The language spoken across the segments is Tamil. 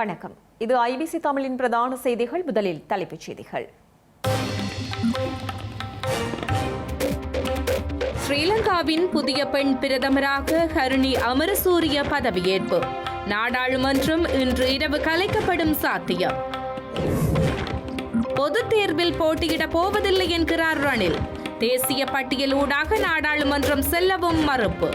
வணக்கம். இது ஐபிசி தமிழின் பிரதான செய்திகள் முதலில் தலைப்புச் செய்திகள். ஸ்ரீலங்காவின் புதிய பெண் பிரதமராக ஹருணி அமரசூரிய பதவியேற்பு. நாடாளுமன்றம் இன்று இரவு கலைக்கப்படும் சாத்தியம். பொதுத் தேர்வில் போட்டியிடப் போவதில்லை என்கிறார் ரணில். தேசிய பட்டியல் ஊடாக நாடாளுமன்றம் செல்லவும் மறுப்பு.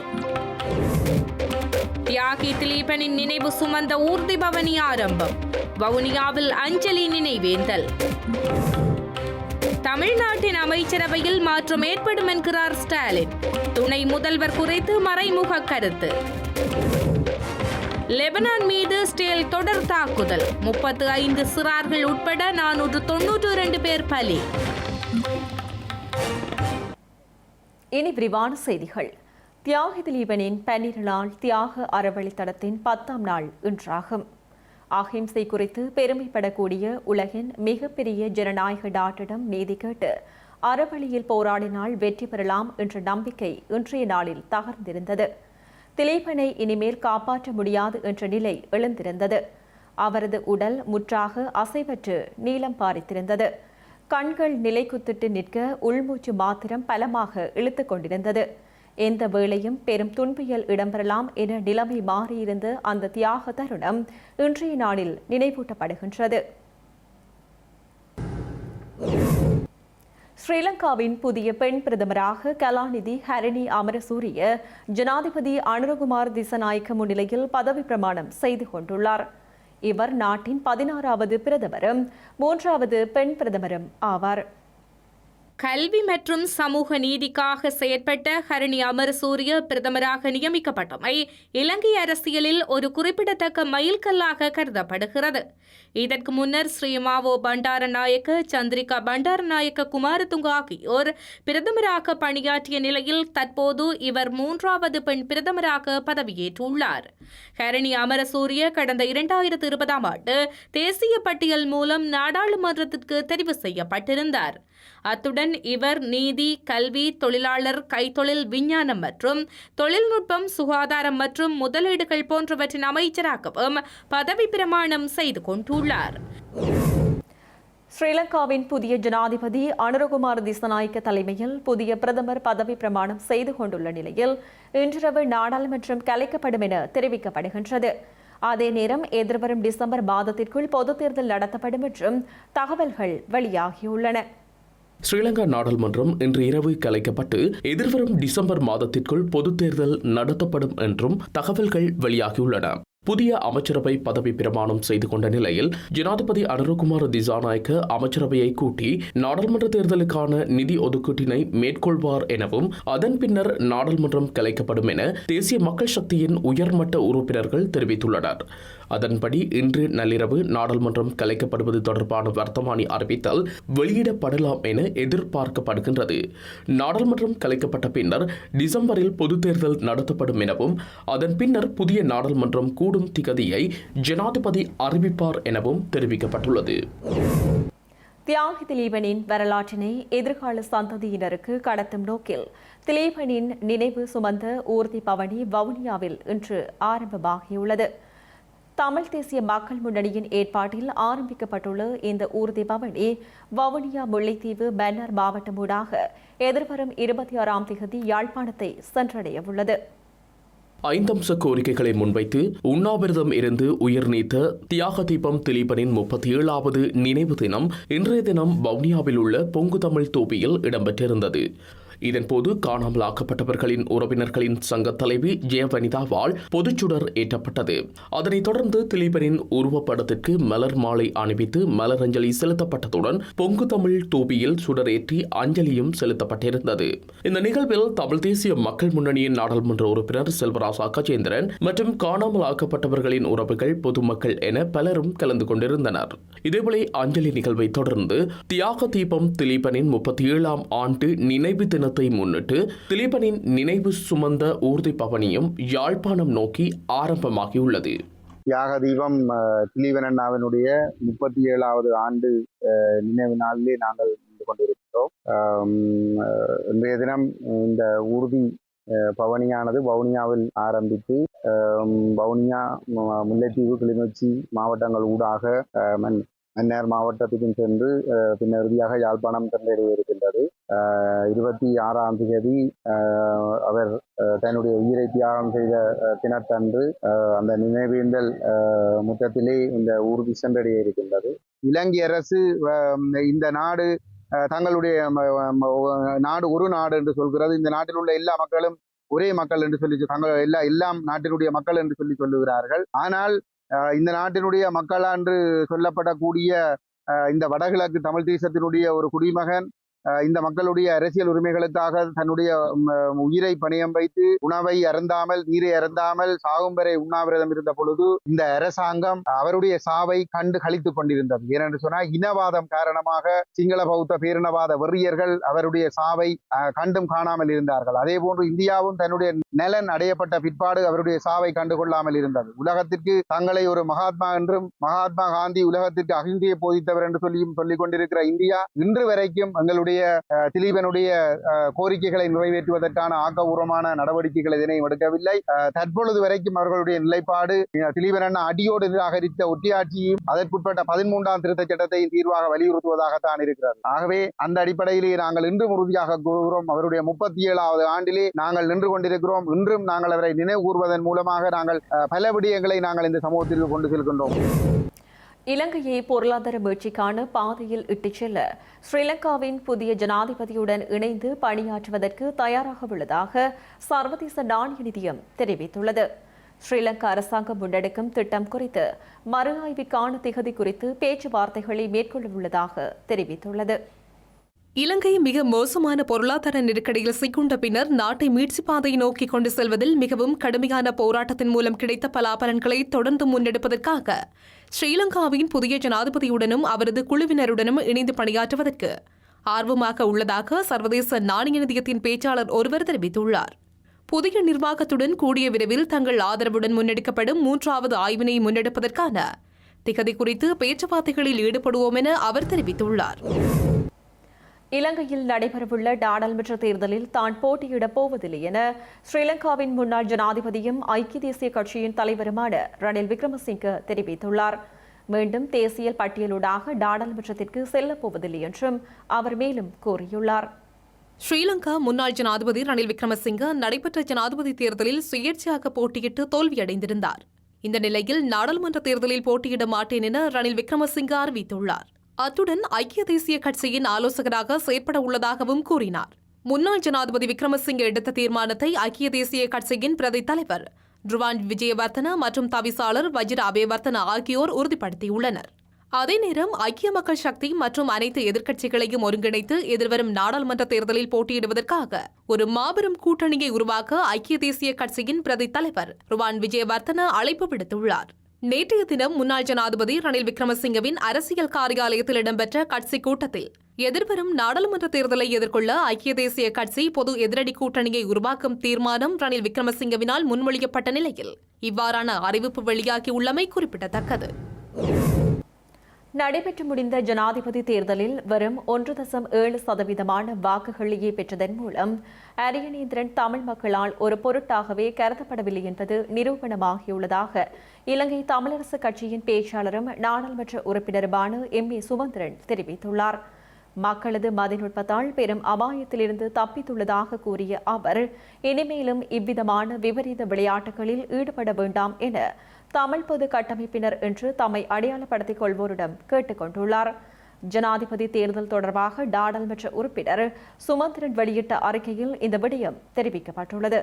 தியாகி திலீபனின் நினைவு சுமந்த ஊர்தி பவனி ஆரம்பம் வவுனியாவில் அஞ்சலி நினைவேந்தல் தமிழ்நாட்டின் அமைச்சரவையில் மாற்றம் ஏற்படும் என்கிறார் ஸ்டாலின் துணை முதல்வர் குறித்து மறைமுக கருத்து லெபனான் மீது ஸ்டேல் தொடர் தாக்குதல் முப்பத்து ஐந்து சிறார்கள் உட்பட நானூற்று தொன்னூற்று இரண்டு பேர் பலி இனி விரிவான செய்திகள் தியாக திலீபனின் பன்னிரு தியாக அறவழி தடத்தின் பத்தாம் நாள் இன்றாகும். அஹிம்சை குறித்து பெருமைப்படக்கூடிய உலகின் மிகப்பெரிய ஜனநாயக டாட்டிடம் நீதி கேட்டு அறவழியில் போராடினால் வெற்றி பெறலாம் என்ற நம்பிக்கை இன்றைய நாளில் தகர்ந்திருந்தது. திலீபனை இனிமேல் காப்பாற்ற முடியாது என்ற நிலை எழுந்திருந்தது. அவரது உடல் முற்றாக அசைவற்று நீளம் பாரித்திருந்தது. கண்கள் நிலைக்குத்திட்டு நிற்க உள்மூச்சு மாத்திரம் பலமாக இழுத்துக் கொண்டிருந்தது. எந்த வேளையும் பெரும் துன்பியல் இடம்பெறலாம் என நிலைமை மாறியிருந்த அந்த தியாக தருணம் இன்றைய நாளில் நினைவூட்டப்படுகின்றது. ஸ்ரீலங்காவின் புதிய பெண் பிரதமராக கலாநிதி ஹரிணி அமரசூரிய ஜனாதிபதி அனுரகுமார் திசநாயக்க முன்னிலையில் பதவி பிரமாணம் செய்து கொண்டுள்ளார். இவர் நாட்டின் பதினாறாவது பிரதமரும் மூன்றாவது பெண் பிரதமரும் ஆவார். கல்வி மற்றும் சமூக நீதிக்காக செயற்பட்ட ஹரணி அமரசூரிய பிரதமராக நியமிக்கப்பட்டமை இலங்கை அரசியலில் ஒரு குறிப்பிடத்தக்க மைல்கல்லாக கருதப்படுகிறது. இதற்கு முன்னர் ஸ்ரீமாவோ பண்டாரநாயக்க சந்திரிகா பண்டாரநாயக்க குமாரதுங்க ஆகியோர் பிரதமராக பணியாற்றிய நிலையில் தற்போது இவர் மூன்றாவது பெண் பிரதமராக பதவியேற்றுள்ளார். ஹரணி அமரசூரிய கடந்த இரண்டாயிரத்து இருபதாம் ஆண்டு தேசிய பட்டியல் மூலம் நாடாளுமன்றத்திற்கு தெரிவு செய்யப்பட்டிருந்தார். அத்துடன் இவர் நீதி கல்வி தொழிலாளர் கைத்தொழில் விஞ்ஞானம் மற்றும் தொழில்நுட்பம் சுகாதாரம் மற்றும் முதலீடுகள் போன்றவற்றின் அமைச்சராகவும் பதவி பிரமாணம் செய்து கொண்டுள்ளார். ஸ்ரீலங்காவின் புதிய ஜனாதிபதி அனுரகுமார் திசநாயக்க தலைமையில் புதிய பிரதமர் பதவி பிரமாணம் செய்து கொண்டுள்ள நிலையில் இன்றிரவு நாடாளுமன்றம் கலைக்கப்படும் என தெரிவிக்கப்படுகின்றது. அதே நேரம் எதிர்வரும் டிசம்பர் மாதத்திற்குள் பொதுத் தேர்தல் நடத்தப்படும் என்றும் தகவல்கள் வெளியாகியுள்ளன. ஸ்ரீலங்கா நாடாளுமன்றம் இன்று இரவு கலைக்கப்பட்டு எதிர்வரும் டிசம்பர் மாதத்திற்குள் பொதுத் தேர்தல் நடத்தப்படும் என்றும் தகவல்கள் வெளியாகியுள்ளன. புதிய அமைச்சரவை பதவி பிரமாணம் செய்து கொண்ட நிலையில் ஜனாதிபதி அனுரகுமார் திசாநாயக்க அமைச்சரவையை கூட்டி நாடாளுமன்ற தேர்தலுக்கான நிதி ஒதுக்கீட்டினை மேற்கொள்வார் எனவும் அதன் பின்னர் நாடாளுமன்றம் கலைக்கப்படும் என தேசிய மக்கள் சக்தியின் உயர்மட்ட உறுப்பினர்கள் தெரிவித்துள்ளனர். அதன்படி இன்று நள்ளிரவு நாடாளுமன்றம் கலைக்கப்படுவது தொடர்பான வர்த்தமானி அறிவித்தல் வெளியிடப்படலாம் என எதிர்பார்க்கப்படுகின்றது. நாடாளுமன்றம் கலைக்கப்பட்ட பின்னர் டிசம்பரில் பொதுத் தேர்தல் நடத்தப்படும் எனவும் அதன் பின்னர் புதிய நாடாளுமன்றம் கூடும் திகதியை ஜனாதிபதி அறிவிப்பார் எனவும் தெரிவிக்கப்பட்டுள்ளது. தியாகி திலீபனின் வரலாற்றினை எதிர்கால சந்ததியினருக்கு கடத்தும் நோக்கில் திலீபனின் நினைவு சுமந்த ஊர்தி பவனி வவுனியாவில் இன்று ஆரம்பமாகியுள்ளது. தமிழ் தேசிய மக்கள் முன்னணியின் ஏற்பாட்டில் ஆரம்பிக்கப்பட்டுள்ள இந்த ஊர்தி பவனி வவுனியா முல்லைத்தீவு மன்னர் மாவட்டம் ஊடாக எதிர்வரும் இருபத்தி ஆறாம் தேதி யாழ்ப்பாணத்தை சென்றடைய உள்ளது ஐந்தம்ச கோரிக்கைகளை முன்வைத்து உண்ணாவிரதம் இருந்து உயிர் நீத்த தியாக தீபம் திலீபனின் முப்பத்தி ஏழாவது நினைவு தினம் இன்றைய தினம் வவுனியாவில் உள்ள பொங்கு தமிழ் தோப்பியில் இடம்பெற்றிருந்தது. இதன்போது காணாமல் ஆக்கப்பட்டவர்களின் உறவினர்களின் சங்க தலைவி ஜெயவனிதாவால் பொதுச்சுடர் ஏற்றப்பட்டது. அதனைத் தொடர்ந்து திலீபனின் உருவப்படத்திற்கு மலர் மாலை அணிவித்து மலரஞ்சலி செலுத்தப்பட்டதுடன் பொங்கு தமிழ் தூபியில் சுடர் ஏற்றி அஞ்சலியும் செலுத்தப்பட்டிருந்தது. இந்த நிகழ்வில் தமிழ் தேசிய மக்கள் முன்னணியின் நாடாளுமன்ற உறுப்பினர் செல்வராசா கஜேந்திரன் மற்றும் காணாமல் ஆக்கப்பட்டவர்களின் உறவுகள் பொதுமக்கள் என பலரும் கலந்து கொண்டிருந்தனர். இதேபோல அஞ்சலி நிகழ்வை தொடர்ந்து தியாக தீபம் திலீபனின் முப்பத்தி ஏழாம் ஆண்டு நினைவு தின தினத்தை முன்னிட்டு திலீபனின் நினைவு சுமந்த ஊர்தி பவனியும் யாழ்ப்பாணம் நோக்கி ஆரம்பமாகியுள்ளது. யாக தீபம் திலீபன் அண்ணாவினுடைய முப்பத்தி ஏழாவது ஆண்டு நினைவு நாளிலே நாங்கள் நின்று கொண்டிருக்கிறோம். இன்றைய தினம் இந்த ஊர்தி பவனியானது வவுனியாவில் ஆரம்பித்து வவுனியா முல்லைத்தீவு கிளிநொச்சி மாவட்டங்கள் ஊடாக மன்னார் மாவட்டத்துக்கும் சென்று பின்னர் இறுதியாக யாழ்ப்பாணம் சென்றடைய இருக்கின்றது அஹ், இருபத்தி ஆறாம் தேதி அஹ், அவர் தன்னுடைய உயிரை தியாகம் செய்த தினத்தன்று அந்த நினைவேந்தல் அஹ், முற்றத்திலே இந்த ஊர்தி சென்றடைய இருக்கின்றது. இலங்கை அரசு இந்த நாடு தங்களுடைய நாடு ஒரு நாடு என்று சொல்கிறது. இந்த நாட்டில் உள்ள எல்லா மக்களும் ஒரே மக்கள் என்று சொல்லி தங்கள் எல்லா எல்லாம் நாட்டினுடைய மக்கள் என்று சொல்லி சொல்லுகிறார்கள். ஆனால் இந்த நாட்டினுடைய மக்களா என்று சொல்லப்படக்கூடிய இந்த வடகிழக்கு தமிழ் தேசத்தினுடைய ஒரு குடிமகன் இந்த மக்களுடைய அரசியல் உரிமைகளுக்காக தன்னுடைய உயிரை பணியம் வைத்து உணவை அருந்தாமல் நீரை அருந்தாமல் சாகும் வரை உண்ணாவிரதம் இருந்த பொழுது இந்த அரசாங்கம் அவருடைய சாவை கண்டு கழித்துக் கொண்டிருந்தது. ஏனென்று சொன்னால் இனவாதம் காரணமாக சிங்கள பௌத்த பேரினவாத வெறியர்கள் அவருடைய சாவை அஹ், கண்டும் காணாமல் இருந்தார்கள். அதே போன்று இந்தியாவும் தன்னுடைய நலன் அடையப்பட்ட பிற்பாடு அவருடைய சாவை கண்டுகொள்ளாமல் இருந்தது. உலகத்திற்கு தங்களை ஒரு மகாத்மா என்றும் மகாத்மா காந்தி உலகத்திற்கு அகிந்தியை போதித்தவர் என்று சொல்லியும் சொல்லிக் கொண்டிருக்கிற இந்தியா இன்று வரைக்கும் எங்களுடைய திலீபனுடைய அஹ், கோரிக்கைகளை நிறைவேற்றுவதற்கான ஆக்கபூர்வமான நடவடிக்கைகள் எதனையும் எடுக்கவில்லை. தற்பொழுது வரைக்கும் அவர்களுடைய நிலைப்பாடு திலீபன் அண்ணா அடியோடு நிராகரித்த ஒட்டியாட்சியும் அதற்குட்பட்ட பதிமூன்றாம் திருத்தச் சட்டத்தையும் தீர்வாக வலியுறுத்துவதாகத்தான் இருக்கிறது. ஆகவே அந்த அடிப்படையிலே நாங்கள் இன்றும் உறுதியாக கூறுகிறோம். அவருடைய முப்பத்தி ஏழாவது ஆண்டிலே நாங்கள் நின்று கொண்டிருக்கிறோம். இன்றும் நாங்கள் அவரை நினைவு கூறுவதன் மூலமாக நாங்கள் பல விடயங்களை நாங்கள் இந்த சமூகத்திற்கு கொண்டு செல்கின்றோம். இலங்கையை பொருளாதார மீட்சிக்கான பாதையில் இட்டுச் செல்ல ஸ்ரீலங்காவின் புதிய ஜனாதிபதியுடன் இணைந்து பணியாற்றுவதற்கு தயாராக உள்ளதாக சர்வதேச நாணய நிதியம் தெரிவித்துள்ளது. ஸ்ரீலங்கா அரசாங்கம் முன்னெடுக்கும் திட்டம் குறித்து மறு ஆய்விற்கான திகதி குறித்து பேச்சுவார்த்தைகளை மேற்கொள்ள உள்ளதாக தெரிவித்துள்ளது. இலங்கை மிக மோசமான பொருளாதார நெருக்கடியில் சிக்குண்ட பின்னர் நாட்டை மீட்சி பாதையை நோக்கி கொண்டு செல்வதில் மிகவும் கடுமையான போராட்டத்தின் மூலம் கிடைத்த பலாபலன்களை தொடர்ந்து முன்னெடுப்பதற்காக ஸ்ரீலங்காவின் புதிய ஜனாதிபதியுடனும் அவரது குழுவினருடனும் இணைந்து பணியாற்றுவதற்கு ஆர்வமாக உள்ளதாக சர்வதேச நாணய நிதியத்தின் பேச்சாளர் ஒருவர் தெரிவித்துள்ளார். புதிய நிர்வாகத்துடன் கூடிய விரைவில் தங்கள் ஆதரவுடன் முன்னெடுக்கப்படும் மூன்றாவது ஆய்வினை முன்னெடுப்பதற்கான திகதி குறித்து பேச்சுவார்த்தைகளில் ஈடுபடுவோம் என அவர் தெரிவித்துள்ளார். இலங்கையில் நடைபெறவுள்ள நாடாளுமன்ற தேர்தலில் தான் போட்டியிடப் போவதில்லை என ஸ்ரீலங்காவின் முன்னாள் ஜனாதிபதியும் ஐக்கிய தேசிய கட்சியின் தலைவருமான ரணில் விக்ரமசிங்க தெரிவித்துள்ளார். மீண்டும் தேசிய பட்டியலூடாக நாடாளுமன்றத்திற்கு செல்லப் போவதில்லை என்றும் அவர் மேலும் கூறியுள்ளார். ஸ்ரீலங்கா முன்னாள் ஜனாதிபதி ரணில் விக்ரமசிங்க நடைபெற்ற ஜனாதிபதி தேர்தலில் சுயேட்சையாக போட்டியிட்டு தோல்வியடைந்திருந்தார். இந்த நிலையில் நாடாளுமன்ற தேர்தலில் போட்டியிட மாட்டேன் என ரணில் விக்ரமசிங்க அறிவித்துள்ளார். அத்துடன் ஐக்கிய தேசிய கட்சியின் ஆலோசகராக செயற்பட உள்ளதாகவும் கூறினார். முன்னாள் ஜனாதிபதி விக்ரமசிங்கே எடுத்த தீர்மானத்தை ஐக்கிய தேசிய கட்சியின் பிரதி தலைவர் ருவான் விஜயவர்தன மற்றும் தவிசாளர் வஜிர அபயவர்தன ஆகியோர் உறுதிப்படுத்தியுள்ளனர். அதே நேரம் ஐக்கிய மக்கள் சக்தி மற்றும் அனைத்து எதிர்க்கட்சிகளையும் ஒருங்கிணைத்து எதிர்வரும் நாடாளுமன்ற தேர்தலில் போட்டியிடுவதற்காக ஒரு மாபெரும் கூட்டணியை உருவாக்க ஐக்கிய தேசிய கட்சியின் பிரதி தலைவர் ருவான் விஜயவர்தன அழைப்பு விடுத்துள்ளார். நேற்றைய தினம் முன்னாள் ஜனாதிபதி ரணில் விக்ரமசிங்கவின் அரசியல் காரியாலயத்தில் இடம்பெற்ற கட்சி கூட்டத்தில் எதிர்வரும் நாடாளுமன்ற தேர்தலை எதிர்கொள்ள ஐக்கிய தேசிய கட்சி பொது எதிரடி கூட்டணியை உருவாக்கும் தீர்மானம் ரணில் விக்ரமசிங்கவினால் முன்மொழியப்பட்ட நிலையில் இவ்வாறான அறிவிப்பு வெளியாகியுள்ளமை குறிப்பிடத்தக்கது. நடைபெற்று முடிந்த ஜனாதிபதி தேர்தலில் வரும் ஒன்று தசம் ஏழு சதவீதமான வாக்குகளையே பெற்றதன் மூலம் அரியநேந்திரன் தமிழ் மக்களால் ஒரு பொருட்டாகவே கருதப்படவில்லை என்பது நிரூபணமாகியுள்ளதாக இலங்கை தமிழரசு கட்சியின் பேச்சாளரும் நாடாளுமன்ற உறுப்பினருமான எம். ஏ. சுமந்திரன் தெரிவித்துள்ளார். மக்களது மதிநுட்பத்தால் பெரும் அபாயத்திலிருந்து தப்பித்துள்ளதாக கூறிய அவர் இனிமேலும் இவ்விதமான விபரீத விளையாட்டுகளில் ஈடுபட வேண்டாம் என தமிழ் பொது கட்டமைப்பினர் என்று தம்மை அடையாளப்படுத்திக் கொள்வோரிடம் கேட்டுக் கொண்டுள்ளார். ஜனாதிபதி தேர்தல் தொடர்பாக நாடாளுமன்ற உறுப்பினர் சுமந்திரன் வெளியிட்ட அறிக்கையில் இந்த விடயம் தெரிவிக்கப்பட்டுள்ளது.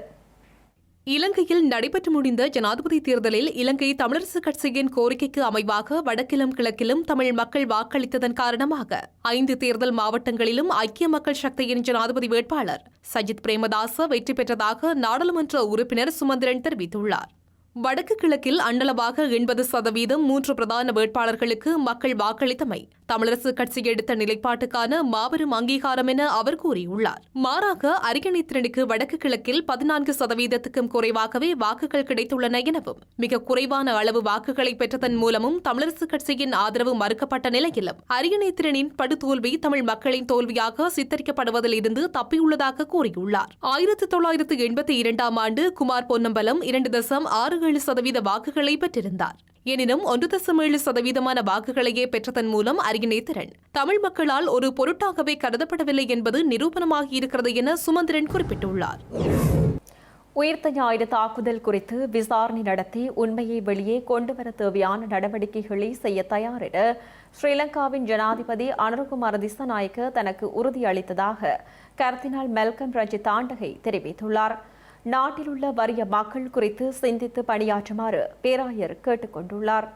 இலங்கையில் நடைபெற்று முடிந்த ஜனாதிபதி தேர்தலில் இலங்கை தமிழரசு கட்சியின் கோரிக்கைக்கு அமைவாக வடக்கிலும் கிழக்கிலும் தமிழ் மக்கள் வாக்களித்ததன் காரணமாக ஐந்து தேர்தல் மாவட்டங்களிலும் ஐக்கிய மக்கள் சக்தியின் ஜனாதிபதி வேட்பாளர் சஜித் பிரேமதாச வெற்றி பெற்றதாக நாடாளுமன்ற உறுப்பினர் சுமந்திரன் தெரிவித்துள்ளார். வடக்கு கிழக்கில் அண்டளவாக எண்பது சதவீதம் மூன்று பிரதான வேட்பாளர்களுக்கு மக்கள் வாக்களித்தமை. தமிழரசு கட்சி எடுத்த நிலைப்பாட்டுக்கான மாபெரும் அங்கீகாரம் என அவர் கூறியுள்ளார். மாறாக அரியணைத்திரனுக்கு வடக்கு கிழக்கில் பதினான்கு சதவீதத்துக்கும் குறைவாகவே வாக்குகள் கிடைத்துள்ளன எனவும் மிக குறைவான அளவு வாக்குகளை பெற்றதன் மூலமும் தமிழரசு கட்சியின் ஆதரவு மறுக்கப்பட்ட நிலையிலும் அரியணைத்திரனின் படுதோல்வி தமிழ் மக்களின் தோல்வியாக சித்தரிக்கப்படுவதில் இருந்து தப்பியுள்ளதாக கூறியுள்ளார். ஆயிரத்தி தொள்ளாயிரத்து எண்பத்தி இரண்டாம் ஆண்டு குமார் பொன்னம்பலம் இரண்டு தசம் ஆறு ஏழு சதவீத வாக்குகளை பெற்றிருந்தார். எனினும் ஒன்று தசம் ஏழு சதவீதமான வாக்குகளையே பெற்றதன் மூலம் அரியநேத்திரன் தமிழ் மக்களால் ஒரு பொருட்டாகவே கருதப்படவில்லை என்பது நிரூபணமாகியிருக்கிறது என சுமந்திரன் குறிப்பிட்டுள்ளார். உயிர்த்த ஞாயிறு தாக்குதல் குறித்து விசாரணை நடத்தி உண்மையை வெளியே கொண்டுவர தேவையான நடவடிக்கைகளை செய்ய தயார் என ஸ்ரீலங்காவின் ஜனாதிபதி அனுர்குமார திசநாயக்க தனக்கு உறுதியளித்ததாக கர்தினால் மெல்கம் ரஜி தாண்டகை தெரிவித்துள்ளார். நாட்டில் உள்ள வறிய மக்கள் குறித்து சிந்தித்து பணியாற்றுமாறு பேராயர் கேட்டுக்கொண்டுள்ளார்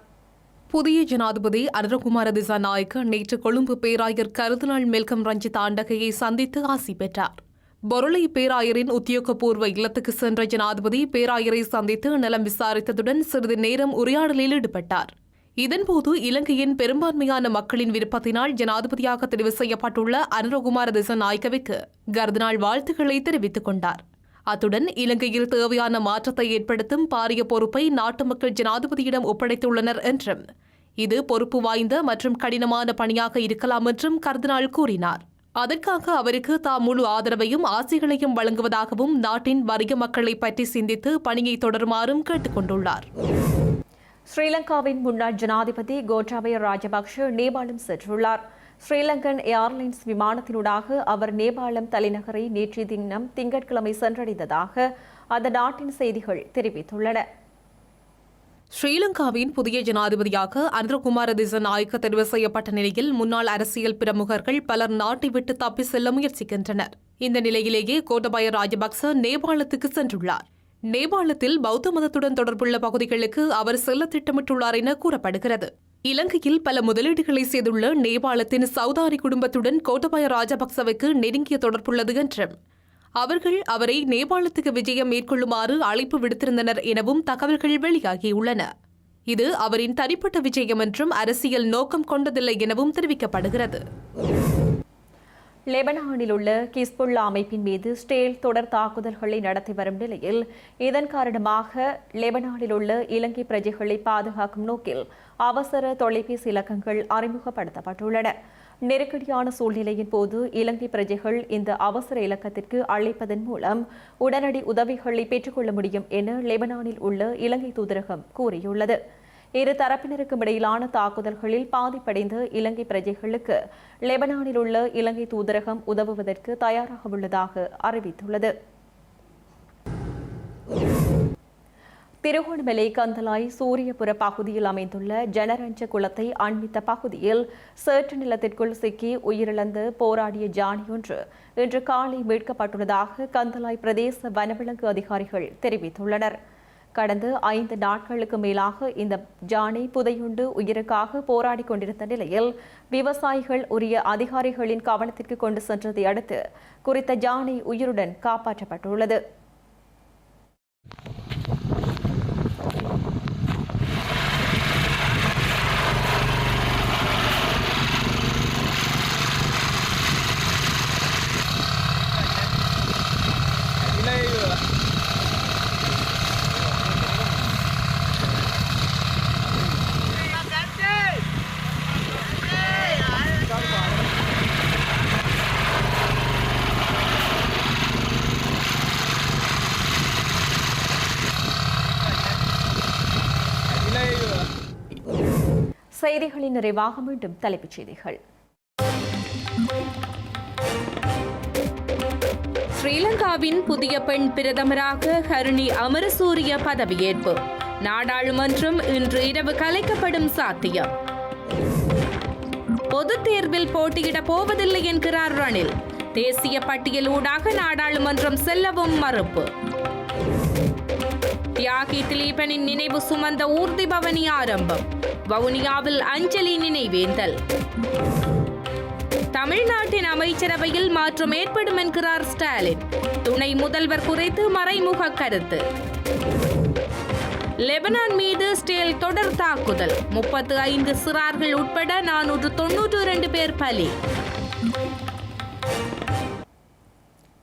புதிய ஜனாதிபதி அருணகுமார திசாநாயக்க நேற்று கொழும்பு பேராயர் கருதுநாள் மெல்கம் ரஞ்சித் ஆண்டகையை சந்தித்து ஆசி பெற்றார். பொருளை பேராயரின் உத்தியோகபூர்வ இல்லத்துக்கு சென்ற ஜனாதிபதி பேராயரை சந்தித்து நலம் விசாரித்ததுடன் சிறிது நேரம் உரையாடலில் ஈடுபட்டார். இதன்போது இலங்கையின் பெரும்பான்மையான மக்களின் விருப்பத்தினால் ஜனாதிபதியாக தெரிவு செய்யப்பட்டுள்ள அனுரகுமார திசநாயக்கவிற்கு கர்தனாள் வாழ்த்துக்களை தெரிவித்துக் கொண்டார். அத்துடன் இலங்கையில் தேவையான மாற்றத்தை ஏற்படுத்தும் பாரிய பொறுப்பை நாட்டு மக்கள் ஜனாதிபதியிடம் ஒப்படைத்துள்ளனர் என்றும் இது பொறுப்பு வாய்ந்த மற்றும் கடினமான பணியாக இருக்கலாம் என்றும் கர்தினால் கூறினார். அதற்காக அவருக்கு தாம் முழு ஆதரவையும் ஆசைகளையும் வழங்குவதாகவும் நாட்டின் வறிய மக்களை பற்றி சிந்தித்து பணியை தொடருமாறும் கேட்டுக் கொண்டுள்ளார் ஸ்ரீலங்காவின் முன்னாள் ஜனாதிபதி கோட்டாபய ராஜபக்ஷ நேபாளம் சென்றுள்ளார். ஸ்ரீலங்கன் ஏர்லைன்ஸ் விமானத்தினூடாக அவர் நேபாளம் தலைநகரை நேற்றைய தினம் திங்கட்கிழமை சென்றடைந்ததாக அந்த நாட்டின் செய்திகள் தெரிவித்துள்ளன. ஸ்ரீலங்காவின் புதிய ஜனாதிபதியாக அனுரகுமார திசநாயக்க தெரிவு செய்யப்பட்ட நிலையில் முன்னாள் அரசியல் பிரமுகர்கள் பலர் நாட்டை விட்டு தப்பி செல்ல முயற்சிக்கின்றனர். இந்த நிலையிலேயே கோட்டபாய ராஜபக்ச நேபாளத்துக்கு சென்றுள்ளார். நேபாளத்தில் பௌத்த மதத்துடன் தொடர்புள்ள பகுதிகளுக்கு அவர் செல்ல திட்டமிட்டுள்ளார் என கூறப்படுகிறது. இலங்கையில் பல முதலீடுகளை செய்துள்ள நேபாளத்தின் சௌதாரி குடும்பத்துடன் கோட்டபாய ராஜபக்சவுக்கு நெருங்கிய தொடர்புள்ளது என்றும் அவர்கள் அவரை நேபாளத்துக்கு விஜயம் மேற்கொள்ளுமாறு அழைப்பு விடுத்திருந்தனர் எனவும் தகவல்கள் வெளியாகியுள்ளன. இது அவரின் தனிப்பட்ட விஜயம் என்றும் அரசியல் நோக்கம் கொண்டதில்லை எனவும் தெரிவிக்கப்படுகிறது. லெபனானில் உள்ள கிஸ்புல்லா அமைப்பின் மீது ஸ்டேல் தொடர் தாக்குதல்களை நடத்தி வரும் நிலையில் இதன் காரணமாக லெபனானில் உள்ள இலங்கை பிரஜைகளை பாதுகாக்கும் நோக்கில் அவசர தொலைபேசி இலக்கங்கள் அறிமுகப்படுத்தப்பட்டுள்ளன. நெருக்கடியான சூழ்நிலையின் போது இலங்கை பிரஜைகள் இந்த அவசர இலக்கத்திற்கு அழைப்பதன் மூலம் உடனடி உதவிகளை பெற்றுக்கொள்ள முடியும் என லெபனானில் உள்ள இலங்கை தூதரகம் கூறியுள்ளது. இரு தரப்பினருக்கும் இடையிலான தாக்குதல்களில் பாதிப்படைந்த இலங்கை பிரஜைகளுக்கு லெபனானில் உள்ள இலங்கை தூதரகம் உதவுவதற்கு தயாராக உள்ளதாக அறிவித்துள்ளது. திருகோணமலை கந்தலாய் சூரியபுர பகுதியில் அமைந்துள்ள ஜனரஞ்ச குளத்தை அண்மித்த பகுதியில் சேற்று நிலத்திற்குள் சிக்கி உயிரிழந்து போராடிய ஜானியொன்று இன்று காலை மீட்கப்பட்டுள்ளதாக கந்தலாய் பிரதேச வனவிலங்கு அதிகாரிகள் தெரிவித்துள்ளனர். கடந்த ஐந்து நாட்களுக்கு மேலாக இந்த ஜானை புதையுண்டு உயிருக்காக போராடி கொண்டிருந்த நிலையில் விவசாயிகள் உரிய அதிகாரிகளின் கவனத்திற்கு கொண்டு சென்றதை அடுத்து குறித்த ஜானை உயிருடன் காப்பாற்றப்பட்டுள்ளது. செய்திகளின் நிறைவாக மீண்டும் தலைப்புச் செய்திகள். ஸ்ரீலங்காவின் புதிய பெண் பிரதமராக ஹருணி அமரசூரிய பதவியேற்பு. நாடாளுமன்றம் இன்று இரவு கலைக்கப்படும் சாத்தியம். பொதுத் தேர்வில் போட்டியிட போவதில்லை என்கிறார் ரணில். தேசிய பட்டியல் ஊடாக நாடாளுமன்றம் செல்லவும் மறுப்பு. தியாகி திலீபனின் நினைவு சுமந்த ஊர்தி பவனி ஆரம்பம். வவுனியாவில் அஞ்சலி நினைவேந்தல். தமிழ்நாட்டின் அமைச்சரவையில் மாற்றம் ஏற்படும் என்கிறார் ஸ்டாலின். துணை முதல்வர் குறித்து மறைமுக கருத்து. லெபனான் மீது ஸ்டேல் தொடர் தாக்குதல். முப்பத்து ஐந்து சிறார்கள் உட்பட நானூற்று தொன்னூற்று இரண்டு பேர் பலி.